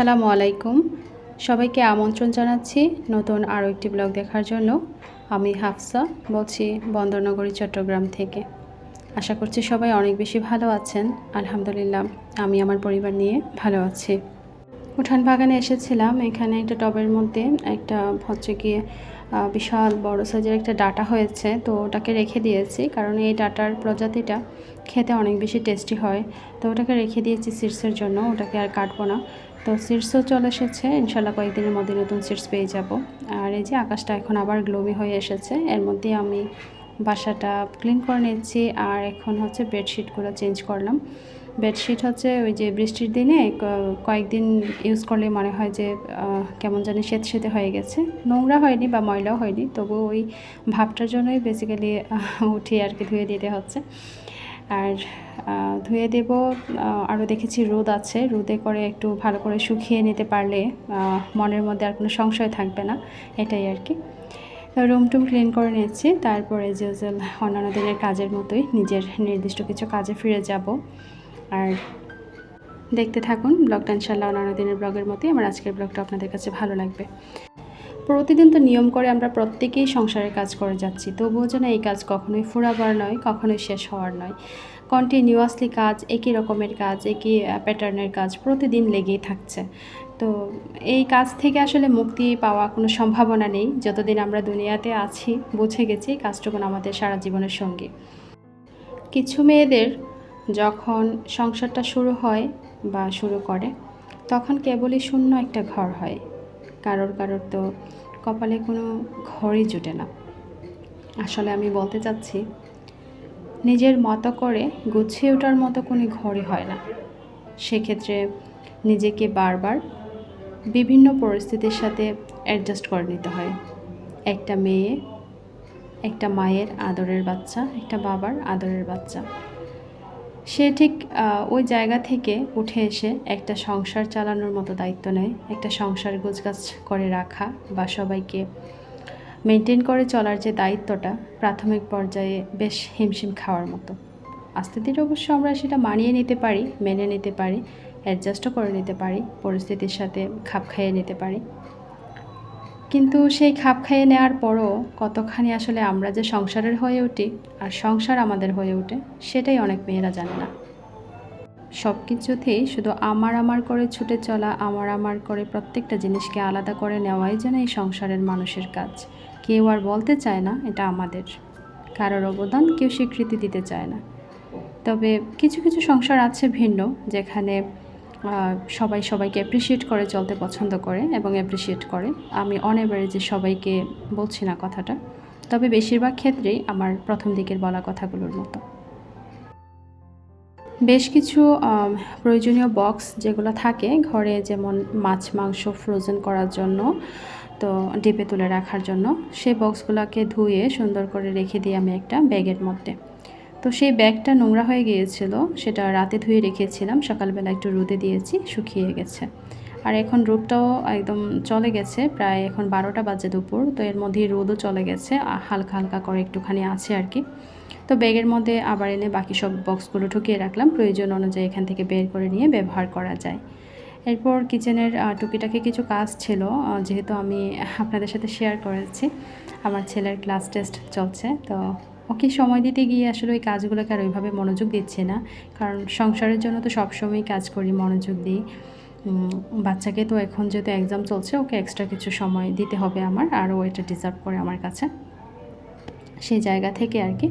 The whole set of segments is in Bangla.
আসসালামু আলাইকুম। সবাইকে আমন্ত্রণ জানাচ্ছি নতুন আরও একটি ব্লগ দেখার জন্য। আমি হাফসা, বলছি বন্দরনগরী, চট্টগ্রাম থেকে। আশা করছি সবাই অনেক বেশি ভালো আছেন। আলহামদুলিল্লাহ, আমি আমার পরিবার নিয়ে ভালো আছি। উঠান বাগানে এসেছিলাম। এখানে একটা টবের মধ্যে একটা হচ্ছে গিয়ে বিশাল বড় সাইজের একটা ডাটা হয়েছে। তো ওটাকে রেখে দিয়েছি। কারণ এই ডাটার প্রজাতিটা খেতে অনেক বেশি টেস্টি হয়। তো ওটাকে রেখে দিয়েছি সিডসের জন্য। ওটাকে আর কাটবো না। তো সিডসও চলে এসেছে। ইনশাল্লাহ কয়েকদিনের মধ্যে নতুন সিডস পেয়ে যাব। আর এই যে আকাশটা এখন আবার গ্লোমি হয়ে এসেছে। এর মধ্যে আমি বাসাটা ক্লিন করে নিচ্ছি আর এখন হচ্ছে বেডশিটগুলো চেঞ্জ করলাম। বেডশিট হচ্ছে ওই যে বৃষ্টির দিনে কয়েকদিন ইউজ করলে মনে হয় যে কেমন জানি সেত সেতে হয়ে গেছে। নোংরা হয়নি বা ময়লাও হয়নি তবু ওই ভাবটার জন্যই বেসিক্যালি উঠে আর কি ধুয়ে দিতে হচ্ছে। আর ধুয়ে দেব। আরও দেখেছি রোদ আছে। রোদে করে একটু ভালো করে শুকিয়ে নিতে পারলে মনের মধ্যে আর কোনো সংশয় থাকবে না। এটাই আর কি। রুম টুম ক্লিন করে নিচ্ছি। তারপরে যে অন্যান্য দিনের কাজের মতোই নিজের নির্দিষ্ট কিছু কাজে ফিরে যাব। আর দেখতে থাকুন, ব্লগটা ইনশাল্লাহ অন্যান্য দিনের ব্লগের মতোই আমার আজকের ব্লগটা আপনাদের কাছে ভালো লাগবে। প্রতিদিন তো নিয়ম করে আমরা প্রত্যেকেই সংসারের কাজ করে যাচ্ছি। তবুও যেন এই কাজ কখনোই ফুরাবার নয়, কখনোই শেষ হওয়ার নয়। কন্টিনিউয়াসলি কাজ, একই রকমের কাজ, একই প্যাটার্নের কাজ প্রতিদিন লেগেই থাকছে। তো এই কাজ থেকে আসলে মুক্তি পাওয়া কোনো সম্ভাবনা নেই। যতদিন আমরা দুনিয়াতে আছি, বুঝে গেছি কাজটুকুন আমাদের সারা জীবনের সঙ্গী। কিছু মেয়েদের যখন সংসারটা শুরু হয় বা শুরু করে, তখন কেবলই শূন্য একটা ঘর হয়। কারোর কারোর তো কপালে কোনো ঘরই জুটে না। আসলে আমি বলতে চাচ্ছি, নিজের মতো করে গুছিয়ে ওঠার মতো কোনো ঘরই হয় না। সেক্ষেত্রে নিজেকে বারবার বিভিন্ন পরিস্থিতির সাথে অ্যাডজাস্ট করে নিতে হয়। একটা মেয়ে, একটা মায়ের আদরের বাচ্চা, একটা বাবার আদরের বাচ্চা। সে ঠিক ওই জায়গা থেকে উঠে এসে একটা সংসার চালানোর মতো দায়িত্ব নেয়, একটা সংসার গোছগাছ করে রাখা বা সবাইকে মেনটেন করে চলার যে দায়িত্বটা প্রাথমিক পর্যায়ে বেশ হিমশিম খাওয়ার মতো। আস্তে ধীরে অবশ্য আমরা সেটা মানিয়ে নিতে পারি, মেনে নিতে পারি অ্যাডজাস্টও করে নিতে পারি, পরিস্থিতির সাথে খাপ খাইয়ে নিতে পারি। কিন্তু সেই খাপ খাইয়ে নেওয়ার পরও কতখানি আসলে আমরা যে সংসারের হয়ে উঠি আর সংসার আমাদের হয়ে ওঠে সেটাই অনেক মেয়েরা জানে না। সব কিছুতেই শুধু আমার আমার করে ছুটে চলা, আমার আমার করে প্রত্যেকটা জিনিসকে আলাদা করে নেওয়াই যেন এই সংসারের মানুষের কাজ। কেউ আর বলতে চায় না এটা আমাদের। কারোর অবদান কেউ স্বীকৃতি দিতে চায় না। তবে কিছু কিছু সংসার আছে ভিন্ন, যেখানে সবাই সবাইকে অ্যাপ্রিসিয়েট করে, চলতে পছন্দ করে এবং অ্যাপ্রিসিয়েট করে। আমি অনেবারে যে সবাইকে বলছি না কথাটা। তবে বেশিরভাগ ক্ষেত্রেই আমার প্রথম দিকের বলা কথাগুলোর মতো। বেশ কিছু প্রয়োজনীয় বক্স যেগুলো থাকে, ঘরে যেমন মাছ, মাংস ফ্রোজেন করার জন্য, তো ডিপে তুলে রাখার জন্য, সেই বক্সগুলোকে ধুয়ে সুন্দর করে রেখে দিই আমি একটা ব্যাগের মধ্যে। তো সেই ব্যাগটা নোংরা হয়ে গিয়েছিল, সেটা রাতে ধুয়ে রেখেছিলাম, সকালবেলা একটু রোদে দিয়েছি, শুকিয়ে গেছে। আর এখন রোদটাও একদম চলে গেছে, প্রায় এখন বারোটা বাজে দুপুর, তো এর মধ্যেই রোদও চলে গেছে হালকা হালকা করে একটুখানি আছে আর কি। তো ব্যাগের মধ্যে আবার এনে বাকি সব বক্সগুলো ঢুকিয়ে রাখলাম, প্রয়োজন অনুযায়ী এখান থেকে বের করে নিয়ে ব্যবহার করা যায়। এরপর কিচেনের টুকিটাকি কিছু কাজ ছিল যেহেতু আমি আপনাদের সাথে শেয়ার করেছি, আমার ছেলের ক্লাস টেস্ট চলছে, তো ওকে সময় দিতে গিয়ে আসলে ওই কাজগুলোকে আর ওইভাবে মনোযোগ দিচ্ছে না। কারণ সংসারের জন্য তো সবসময় কাজ করি, মনোযোগ দিই। বাচ্চাকে তো এখন যেহেতু এক্সাম চলছে, ওকে এক্সট্রা কিছু সময় দিতে হবে আমার, আর ও এটা ডিজার্ভ করে আমার কাছে। সেই জায়গা থেকে আর কি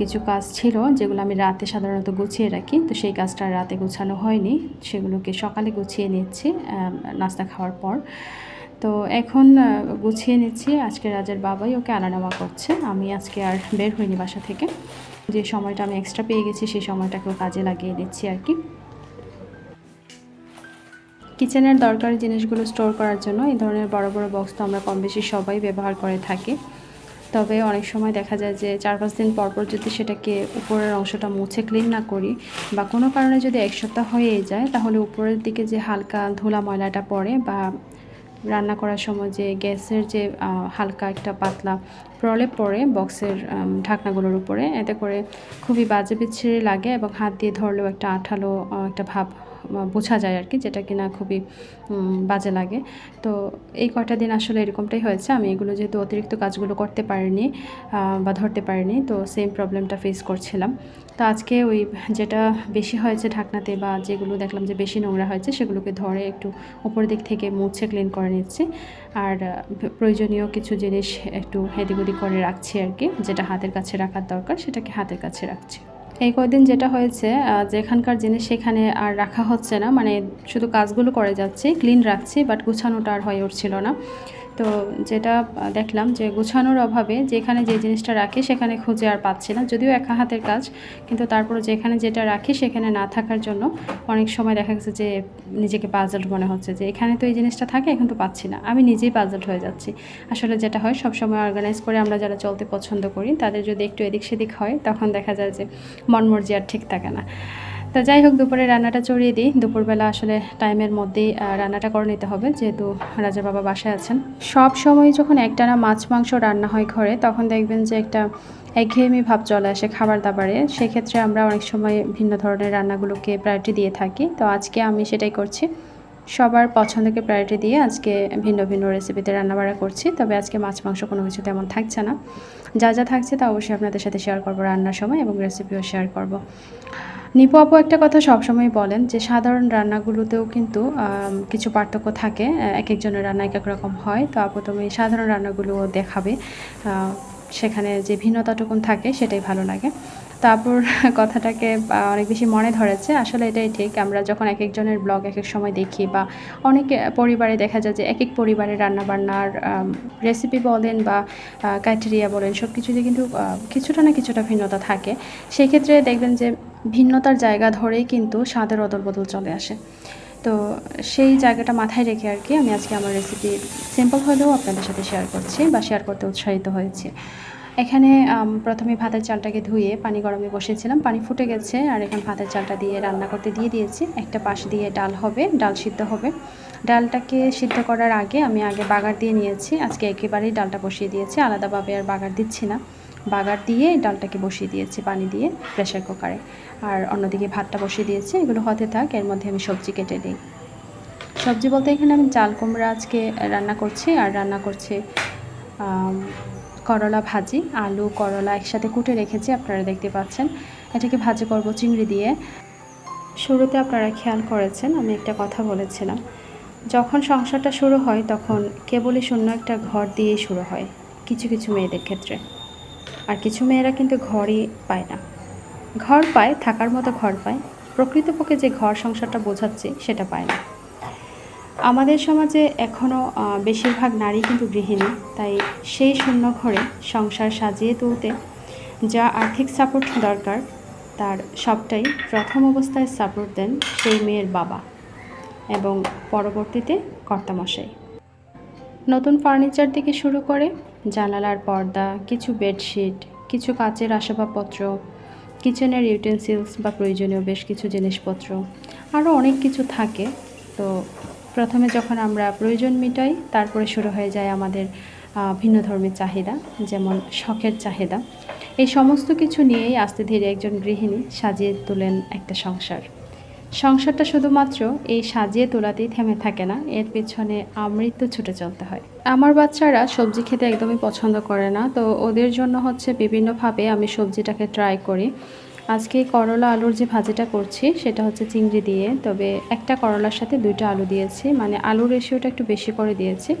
কিছু কাজ ছিল যেগুলো আমি রাতে সাধারণত গুছিয়ে রাখি। তো সেই কাজটা রাতে গুছানো হয়নি, সেগুলোকে সকালে গুছিয়ে নিচ্ছি নাস্তা খাওয়ার পর। তো এখন গুছিয়ে নিচ্ছি। আজকে রাজার বাবাই ওকে আনা নেওয়া করছে। আমি আজকে আর বের হইনি বাসা থেকে। যে সময়টা আমি এক্সট্রা পেয়ে গেছি, সেই সময়টাকেও কাজে লাগিয়ে দিচ্ছি আর কি। কিচেনের দরকারি জিনিসগুলো স্টোর করার জন্য এই ধরনের বড় বড় বক্স তো আমরা কম বেশি সবাই ব্যবহার করে থাকি। তবে অনেক সময় দেখা যায় যে চার পাঁচ দিন পর পর যদি সেটাকে উপরের অংশটা মুছে ক্লিন না করি বা কোনো কারণে যদি এক সপ্তাহ হয়ে যায়, তাহলে উপরের দিকে যে হালকা ধুলা ময়লাটা পড়ে বা রান্না করার সময় যে গ্যাসের যে হালকা একটা পাতলা প্রলেপ পড়ে বক্সের ঢাকনাগুলোর উপরে, এতে করে খুবই বাজে বিচ্ছিরি লাগে এবং হাত দিয়ে ধরলেও একটা আঠালো একটা ভাব বোঝা যায় আর কি যেটা কিনা খুবই বাজে লাগে। তো এই কয়টা দিন আসলে এরকমটাই হয়েছে। আমি এগুলো যেহেতু অতিরিক্ত কাজগুলো করতে পারিনি বা ধরতে পারিনি, তো সেম প্রবলেমটা ফেস করছিলাম। তো আজকে ওই যেটা বেশি হয়েছে ঢাকনাতে বা যেগুলো দেখলাম যে বেশি নোংরা হয়েছে, সেগুলোকে ধরে একটু উপর দিক থেকে মুছে ক্লিন করে নিচ্ছি। আর প্রয়োজনীয় কিছু জিনিস একটু হেদিক ওদিক করে রাখছি আর কি, যেটা হাতের কাছে রাখার দরকার, সেটাকে হাতের কাছে রাখছি। এই কয়দিন যেটা হয়েছে যেখানকার জিনিস সেখানে আর রাখা হচ্ছে না। মানে শুধু কাজগুলো করে যাচ্ছে ক্লিন রাখছি বাট গুছানোটা আর হয়ে উঠছিল না। তো যেটা দেখলাম যে গুছানোর অভাবে যেখানে যে জিনিসটা রাখি সেখানে খুঁজে আর পাচ্ছি না, যদিও একা হাতের কাজ, কিন্তু তারপরে যেখানে যেটা রাখি সেখানে না থাকার জন্য অনেক সময় দেখা গেছে যে নিজেকে পাজল্ট মনে হচ্ছে যে এখানে তো এই জিনিসটা থাকে, এখন তো পাচ্ছি না। আমি নিজেই পাজল্ট হয়ে যাচ্ছি। আসলে যেটা হয় সব সময় অর্গানাইজ করে আমরা যারা চলতে পছন্দ করি, তাদের যদি একটু এদিক সেদিক হয়, তখন দেখা যায় যে মন মর্জি আর ঠিক থাকে না। তো যাই হোক, দুপুরে রান্নাটা চড়িয়ে দিই। দুপুরবেলা আসলে টাইমের মধ্যেই রান্নাটা করে নিতে হবে, যেহেতু রাজা বাবা বাসায় আছেন। সব সময় যখন একটানা মাছ মাংস রান্না হয় ঘরে, তখন দেখবেন যে একটা একঘেয়েমি ভাব চলে আসে খাবার দাবারে। সেক্ষেত্রে আমরা অনেক সময় ভিন্ন ধরনের রান্নাগুলোকে প্রায়োরিটি দিয়ে থাকি। তো আজকে আমি সেটাই করছি। সবার পছন্দকে প্রায়োরিটি দিয়ে আজকে ভিন্ন ভিন্ন রেসিপিতে রান্নাবাড়া করছি। তবে আজকে মাছ মাংস কোনো কিছু তেমন থাকছে না। যা যা থাকছে তা অবশ্যই আপনাদের সাথে শেয়ার করব রান্নার সময় এবং রেসিপিও শেয়ার করব। নিপু আপু একটা কথা সবসময় বলেন যে, সাধারণ রান্নাগুলোতেও কিন্তু কিছু পার্থক্য থাকে এক একজনের রান্না এক এক রকম হয়। তো আপু তুমি সাধারণ রান্নাগুলোও দেখাবে সেখানে যে ভিন্নতাটুকুন থাকে সেটাই ভালো লাগে। তারপর কথাটাকে অনেক বেশি মনে ধরেছে। আসলে এটাই ঠিক, আমরা যখন এক একজনের ব্লগ এক এক সময় দেখি বা অনেক পরিবারে দেখা যায় যে এক এক পরিবারের রান্নাবান্নার রেসিপি বলেন বা ক্রাইটেরিয়া বলেন সব কিছুতে কিন্তু কিছুটা না কিছুটা ভিন্নতা থাকে। সেই ক্ষেত্রে দেখবেন যে ভিন্নতার জায়গা ধরেই কিন্তু স্বাদের অদল বদল চলে আসে। তো সেই জায়গাটা মাথায় রেখে আর কি আমি আজকে আমার রেসিপি সিম্পল হলেও আপনাদের সাথে শেয়ার করছি বা শেয়ার করতে উৎসাহিত হয়েছি। এখানে প্রথমে ভাতের চালটাকে ধুয়ে পানি গরমে বসিয়েছিলাম। পানি ফুটে গেছে আর এখানে ভাতের চালটা দিয়ে রান্না করতে দিয়ে দিয়েছি। একটা পাশ দিয়ে ডাল হবে, ডাল সিদ্ধ হবে। ডালটাকে সিদ্ধ করার আগে আমি আগে বাগার দিয়ে নিয়েছি। আজকে একেবারেই ডালটা বসিয়ে দিয়েছি। আলাদাভাবে আর বাগার দিচ্ছি না। বাগার দিয়ে ডালটাকে বসিয়ে দিয়েছি পানি দিয়ে প্রেশার কুকারে। আর অন্যদিকে ভাতটা বসিয়ে দিয়েছি, এগুলো হতে থাক, এর মধ্যে আমি সবজি কেটে দিই সবজি বলতে এখানে আমি চাল কুমড়া আজকে রান্না করছি, আর রান্না করছি করলা ভাজি, আলু, করলা একসাথে কুটে রেখেছি, আপনারা দেখতে পাচ্ছেন। এটাকে ভাজি করব চিংড়ি দিয়ে। শুরুতে আপনারা খেয়াল করেছেন, আমি একটা কথা বলেছিলাম। যখন সংসারটা শুরু হয়, তখন কেবলই শূন্য একটা ঘর দিয়েই শুরু হয়, কিছু কিছু মেয়েদের ক্ষেত্রে। আর কিছু মেয়েরা কিন্তু ঘরই পায় না। ঘর পায়, থাকার মতো ঘর পায়, প্রকৃতপক্ষে যে ঘর সংসারটা বোঝাচ্ছে সেটা পায় না। আমাদের সমাজে এখনও বেশিরভাগ নারী কিন্তু গৃহিণী, তাই সেই শূন্য ঘরে সংসার সাজিয়ে তুলতে যা আর্থিক সাপোর্ট দরকার, তার সবটাই প্রথম অবস্থায় সাপোর্ট দেন সেই মেয়ের বাবা এবং পরবর্তীতে কর্তামশাই। নতুন ফার্নিচার থেকে শুরু করে জানালার পর্দা, কিছু বেডশিট, কিছু কাচের আসবাবপত্র, কিচেনের ইউটেন্সিলস বা প্রয়োজনীয় বেশ কিছু জিনিসপত্র। আরও অনেক কিছু থাকে। তো প্রথমে যখন আমরা প্রয়োজন মিটাই, তারপরে শুরু হয়ে যায় আমাদের ভিন্ন ধর্মের চাহিদা, যেমন শখের চাহিদা। এই সমস্ত কিছু নিয়েই আস্তে ধীরে একজন গৃহিণী সাজিয়ে তোলেন একটা সংসার। সংসারটা শুধুমাত্র এই সাজিয়ে তোলাতেই থেমে থাকে না, এর পেছনে আমৃত্যু ছুটে চলতে হয়। আমার বাচ্চারা সবজি খেতে একদমই পছন্দ করে না, তো ওদের জন্য হচ্ছে বিভিন্নভাবে আমি সবজিটাকে ট্রাই করি। আজকে করলা আলুর যে ভাজিটা করছি, সেটা হচ্ছে চিংড়ি দিয়ে, তবে একটা করলার সাথে দুইটা আলু দিয়েছি মানে আলুর রেশিওটা একটু বেশি করে দিয়েছি।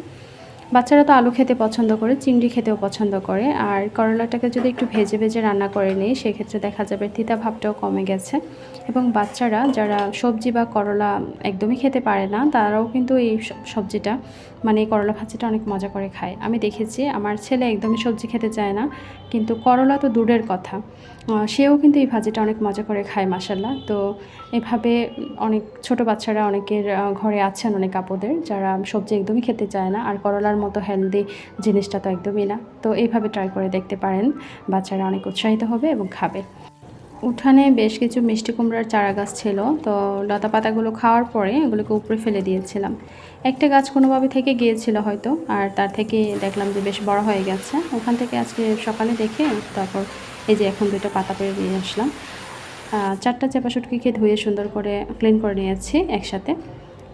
বাচ্চারা তো আলু খেতে পছন্দ করে, চিংড়ি খেতেও পছন্দ করে। আর করলাটাকে যদি একটু ভেজে ভেজে রান্না করে নিই, সেক্ষেত্রে দেখা যাবে তিতা ভাবটাও কমে গেছে। এবং বাচ্চারা যারা সবজি বা করলা একদমই খেতে পারে না, তারাও কিন্তু এই সবজিটা মানে করলা ভাজিটা অনেক মজা করে খায়। আমি দেখেছি, আমার ছেলে একদমই সবজি খেতে চায় না, কিন্তু করলা তো দূরের কথা। সেও কিন্তু এই ভাজিটা অনেক মজা করে খায় মাসাল্লাহ তো এভাবে অনেক ছোট বাচ্চারা অনেকের ঘরে আছেন অনেক আপুদের, যারা সবজি একদমই খেতে চায় না, আর করলার মতো হেলদি জিনিসটা তো একদমই না। তো এইভাবে ট্রাই করে দেখতে পারেন। বাচ্চারা অনেক উৎসাহিত হবে এবং খাবে। উঠানে বেশ কিছু মিষ্টি কুমড়ার চারা গাছ ছিল। তো লতা পাতাগুলো খাওয়ার পরে এগুলোকে উপরে ফেলে দিয়েছিলাম। একটা গাছ কোনোভাবে থেকে গিয়েছিল হয়তো, আর তার থেকে দেখলাম যে বেশ বড় হয়ে গেছে। ওখান থেকে আজকে সকালে দেখে তারপর এই যে এখন দুটো পাতা পেরে নিয়ে আসলাম। চারটা চেপা শুটকিকে ধুয়ে সুন্দর করে ক্লিন করে নিয়েছি একসাথে।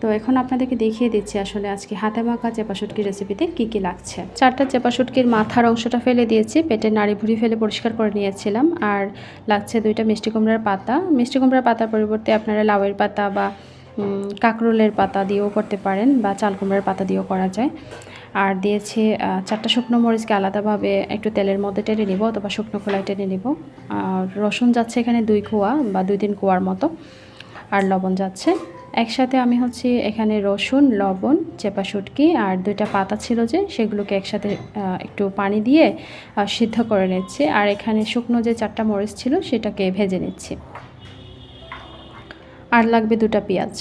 তো এখন আপনাদেরকে দেখিয়ে দিচ্ছি আসলে আজকে হাতে মাখা চেপা শুটকির রেসিপিতে কী কী লাগছে। চারটা চেপা শুটকির মাথার অংশটা ফেলে দিয়েছি, পেটের নাড়ি ভুড়ি ফেলে পরিষ্কার করে নিয়েছিলাম। আর লাগছে দুইটা মিষ্টি কুমড়ার পাতা। মিষ্টি কুমড়ার পাতার পরিবর্তে আপনারা লাউয়ের পাতা বা কাঁকরোলের পাতা দিয়েও করতে পারেন বা চাল কুমড়ার পাতা দিয়েও করা যায়। আর দিয়েছি চারটা শুকনো মরিচকে আলাদাভাবে একটু তেলের মধ্যে টেনে নিব অথবা শুকনো খোলায় টেনে নিব। আর রসুন যাচ্ছে এখানে দুই কোয়া বা দুই তিন কোয়ার মতো। আর লবণ যাচ্ছে। একসাথে আমি হচ্ছে এখানে রসুন, লবণ, চেপা শুটকি আর দুইটা পাতা ছিল যে, সেগুলোকে একসাথে একটু পানি দিয়ে সিদ্ধ করে নিচ্ছি। আর এখানে শুকনো যে চারটা মরিচ ছিল, সেটাকে ভেজে নিচ্ছি। আর লাগবে দুটো পেঁয়াজ।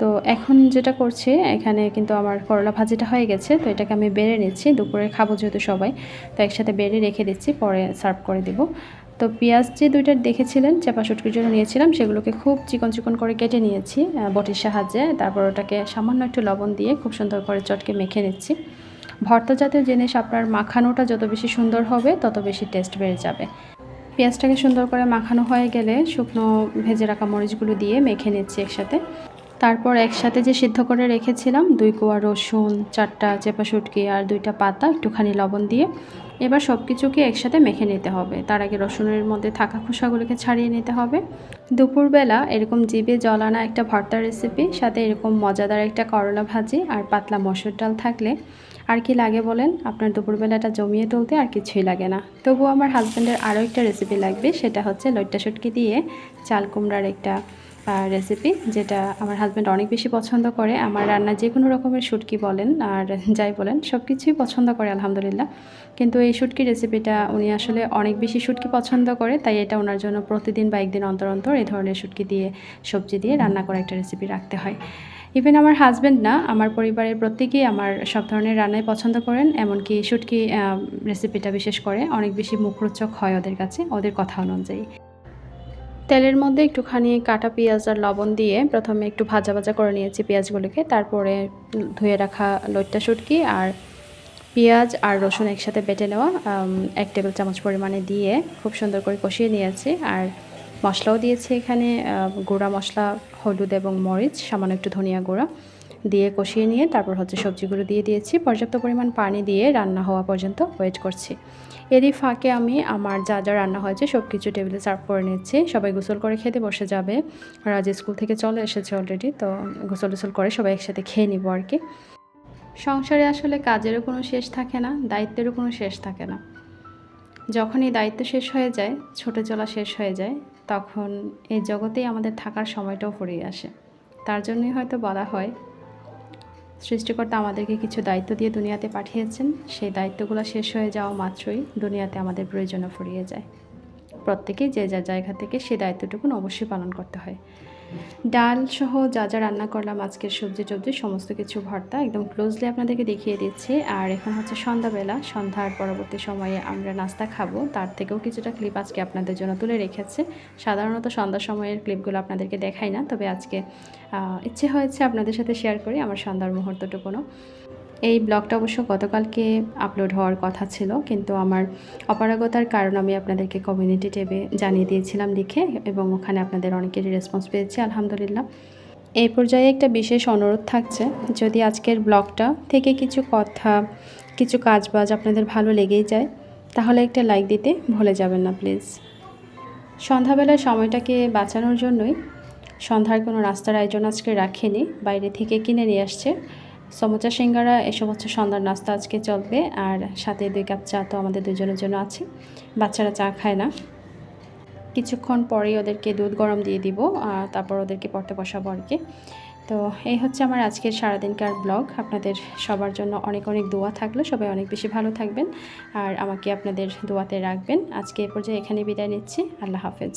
তো এখন যেটা করছি, এখানে কিন্তু আমার করলা ভাজিটা হয়ে গেছে, তো এটাকে আমি বেড়ে নিচ্ছি। দুপুরে খাব যেহেতু সবাই, তো একসাথে বেড়ে রেখে দিচ্ছি, পরে সার্ভ করে দিব। তো পেঁয়াজ যে দুইটা দেখেছিলেন চেপা শুটকির জন্য নিয়েছিলাম, সেগুলোকে খুব চিকন চিকন করে কেটে নিয়েছি বটির সাহায্যে। তারপর ওটাকে সামান্য একটু লবণ দিয়ে খুব সুন্দর করে চটকে মেখে নিচ্ছি। ভর্তা জাতীয় জিনিস আপনার মাখানোটা যত বেশি সুন্দর হবে, তত বেশি টেস্ট বেড়ে যাবে। পেঁয়াজটাকে সুন্দর করে মাখানো হয়ে গেলে শুকনো ভেজে রাখা মরিচগুলো দিয়ে মেখে নিচ্ছি একসাথে। তারপর একসাথে যে সিদ্ধ করে রেখেছিলাম, দুই কোয়া রসুন, চারটা চেপা শুটকি আর দুইটা পাতা, একটুখানি লবণ দিয়ে এবার সব কিছুকে একসাথে মেখে নিতে হবে। তার আগে রসুনের মধ্যে থাকা খোসাগুলোকে ছাড়িয়ে নিতে হবে। দুপুরবেলা এরকম জিভে জলানা একটা ভর্তা রেসিপি সাথে এরকম মজাদার একটা করলা ভাজি আর পাতলা মসুর ডাল থাকলে আর কি লাগে বলেন? আপনার দুপুরবেলাটা জমিয়ে তুলতে আর কিছুই লাগে না। তবু আমার হাজব্যান্ডের আরও একটা রেসিপি লাগবে, সেটা হচ্ছে লইট্টা শুটকি দিয়ে চাল কুমড়ার একটা রেসিপি যেটা আমার হাজব্যান্ড অনেক বেশি পছন্দ করে। আমার রান্না যে কোনো রকমের শুটকি বলেন আর যাই বলেন সব কিছুই পছন্দ করে, আলহামদুলিল্লাহ। কিন্তু এই শুটকি রেসিপিটা উনি আসলে অনেক বেশি শুটকি পছন্দ করে, তাই এটা ওনার জন্য প্রতিদিন বা একদিন অন্তর অন্তর এই ধরনের শুটকি দিয়ে, সবজি দিয়ে রান্না করা একটা রেসিপি রাখতে হয়। ইভেন আমার হাজব্যান্ড না, আমার পরিবারের প্রত্যেকেই আমার সব ধরনের রান্নাই পছন্দ করেন, এমনকি শুটকি রেসিপিটা বিশেষ করে অনেক বেশি মুখরোচক হয় ওদের কাছে, ওদের কথা অনুযায়ী। তেলের মধ্যে একটুখানি কাটা পেঁয়াজ আর লবণ দিয়ে প্রথমে একটু ভাজা ভাজা করে নিয়েছি পেঁয়াজগুলোকে। তারপরে ধুয়ে রাখা লইট্টা শুটকি আর পেঁয়াজ আর রসুন একসাথে বেটে নেওয়া এক টেবিল চামচ পরিমাণে দিয়ে খুব সুন্দর করে কষিয়ে নিয়েছি। আর মশলাও দিয়েছি এখানে গুঁড়া মশলা, হলুদ এবং মরিচ, সামান্য একটু ধনিয়া গুঁড়া দিয়ে কষিয়ে নিয়ে তারপর হচ্ছে সবজিগুলো দিয়ে দিয়েছি। পর্যাপ্ত পরিমাণ পানি দিয়ে রান্না হওয়া পর্যন্ত ওয়েট করছি। এরই ফাঁকে আমি আমার যা যা রান্না হয়েছে সব কিছু টেবিলে সার্ভ করে নিচ্ছি। সবাই গোসল করে খেতে বসে যাবে। রাজ স্কুল থেকে চলে এসেছে অলরেডি তো গোসল টোসল করে সবাই একসাথে খেয়ে নিব আর কি। সংসারে আসলে কাজেরও কোনো শেষ থাকে না, দায়িত্বেরও কোনো শেষ থাকে না। যখনই দায়িত্ব শেষ হয়ে যায়, ছোটো চলা শেষ হয়ে যায়, তখন এই জগতেই আমাদের থাকার সময়টাও ফুরিয়ে আসে। তার জন্যই হয়তো বলা হয় সৃষ্টিকর্তা আমাদেরকে কিছু দায়িত্ব দিয়ে দুনিয়াতে পাঠিয়েছেন। সেই দায়িত্বগুলো শেষ হয়ে যাওয়া মাত্রই দুনিয়াতে আমাদের প্রয়োজনও ফুরিয়ে যায়। প্রত্যেকেই যে যার জায়গা থেকে সেই দায়িত্বটুকুন অবশ্যই পালন করতে হয়। ডাল সহ যা যা রান্না করলাম, আজকের সবজি টবজি, সমস্ত কিছু ভর্তা একদম ক্লোজলি আপনাদেরকে দেখিয়ে দিচ্ছি। আর এখন হচ্ছে সন্ধ্যাবেলা, সন্ধ্যার পরবর্তী সময়ে আমরা নাস্তা খাব। তার থেকেও কিছুটা ক্লিপ আজকে আপনাদের জন্য তুলে রেখেছে। সাধারণত সন্ধ্যার সময়ের ক্লিপগুলো আপনাদেরকে দেখাই না, তবে আজকে ইচ্ছে হয়েছে আপনাদের সাথে শেয়ার করি আমার সন্ধ্যার মুহূর্তটুকুনও। এই ব্লগটা অবশ্য গতকালকে আপলোড হওয়ার কথা ছিল, কিন্তু আমার অপারগতার কারণ আমি আপনাদেরকে কমিউনিটি ট্যাবে জানিয়ে দিয়েছিলাম লিখে এবং ওখানে আপনাদের অনেকেরই রেসপন্স পেয়েছি, আলহামদুলিল্লাহ। এই পর্যায়ে একটা বিশেষ অনুরোধ থাকছে, যদি আজকের ব্লগটা থেকে কিছু কথা, কিছু কাজবাজ আপনাদের ভালো লেগেই যায়, তাহলে একটা লাইক দিতে ভুলে যাবেন না প্লিজ সন্ধ্যাবেলার সময়টাকে বাঁচানোর জন্যই সন্ধ্যার কোনো রাস্তার আয়োজন আজকে রাখেনি, বাইরে থেকে কিনে নিয়ে আসছে। সমোচা সিঙ্গারা এসব হচ্ছে সন্ধ্যার নাস্তা আজকে চলবে, আর সাথে দুই কাপ চা তো আমাদের দুজনের জন্য আছে। বাচ্চারা চা খায় না। কিছুক্ষণ পরেই ওদেরকে দুধ গরম দিয়ে দিব, আর তারপর ওদেরকে পড়তে বসাবো আর কি। তো এই হচ্ছে আমার আজকের সারাদিনকার ব্লগ। আপনাদের সবার জন্য অনেক অনেক দোয়া থাকল। সবাই অনেক বেশি ভালো থাকবেন, আর আমাকে আপনাদের দোয়াতে রাখবেন। আজকে এ পর্যায়ে এখানে বিদায় নিচ্ছি। আল্লাহ হাফেজ।